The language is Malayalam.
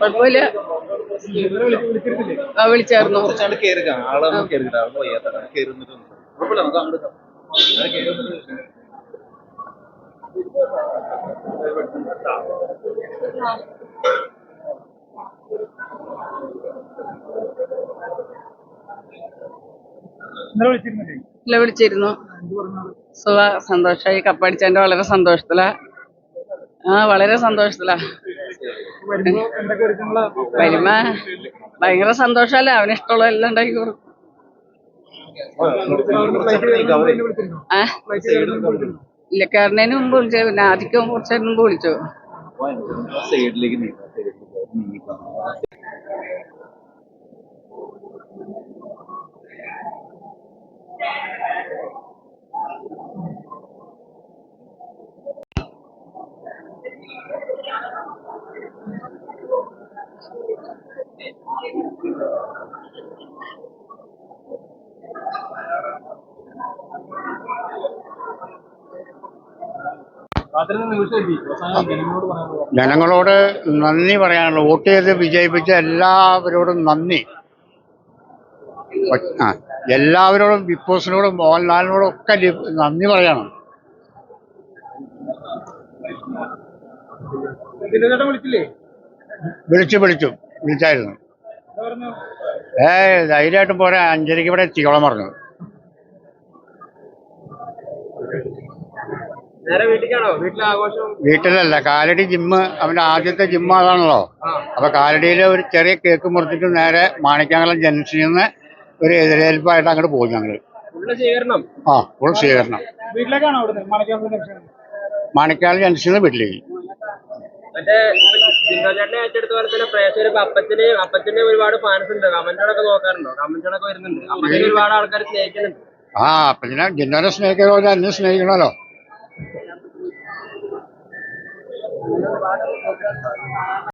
കുഴപ്പമില്ല ആ വിളിച്ചായിരുന്നു? ഇല്ല വിളിച്ചിരുന്നു. സുഖ സന്തോഷമായി കപ്പടിച്ചതിന്റെ വളരെ സന്തോഷത്തിലാ ആ വളരെ സന്തോഷത്തിലാ വരുമ്പ ഭയങ്കര സന്തോഷല്ലേ അവന് ഇഷ്ടമുള്ള എല്ലാം ഉണ്ടാക്കി കൊടുക്കും ഇല്ല ഇല്ലക്കാരനേന് മുമ്പ് വിളിച്ചു പിന്നെ ആദ്യം കുറച്ചു മുമ്പ് വിളിച്ചു ജനങ്ങളോട് നന്ദി പറയാനുള്ളൂ വോട്ട് ചെയ്ത് വിജയിപ്പിച്ച എല്ലാവരോടും നന്ദി. ആ എല്ലാവരോടും ബിഗ് ബോസിനോടും മോഹൻലാലിനോടും ഒക്കെ നന്ദി പറയണം. വിളിച്ചു വിളിച്ചു. വിളിച്ചായിരുന്നു. ഏ ധൈര്യമായിട്ടും പോരാ. അഞ്ചരയ്ക്ക് ഇവിടെ എത്തിക്കോളം പറഞ്ഞു. വീട്ടിലല്ല കാലടി ജിമ്മ് അവന്റെ ആദ്യത്തെ ജിമ്മ് അതാണല്ലോ അപ്പൊ കാലടിയിൽ ഒരു ചെറിയ കേക്ക് മുറിച്ചിട്ട് നേരെ മാണിക്കാങ്കലം ജംഗ്ഷനിൽ നിന്ന് ഒരു എതിരേൽപ്പായിട്ട് അങ്ങോട്ട് പോകും ഞങ്ങൾ. ആ ഫുൾ സ്വീകരണം മാണിക്കാൽ ജംഗ്ഷനിൽ നിന്ന്? വീട്ടിലേക്ക്. അപ്പച്ചന് അപ്പച്ചന് അപ്പച്ചനെ ആ അപ്പൊ പിന്നെ ജിന്നോനെ സ്നേഹിക്കുന്ന പോലെ എന്നെ സ്നേഹിക്കണമല്ലോ. El primero,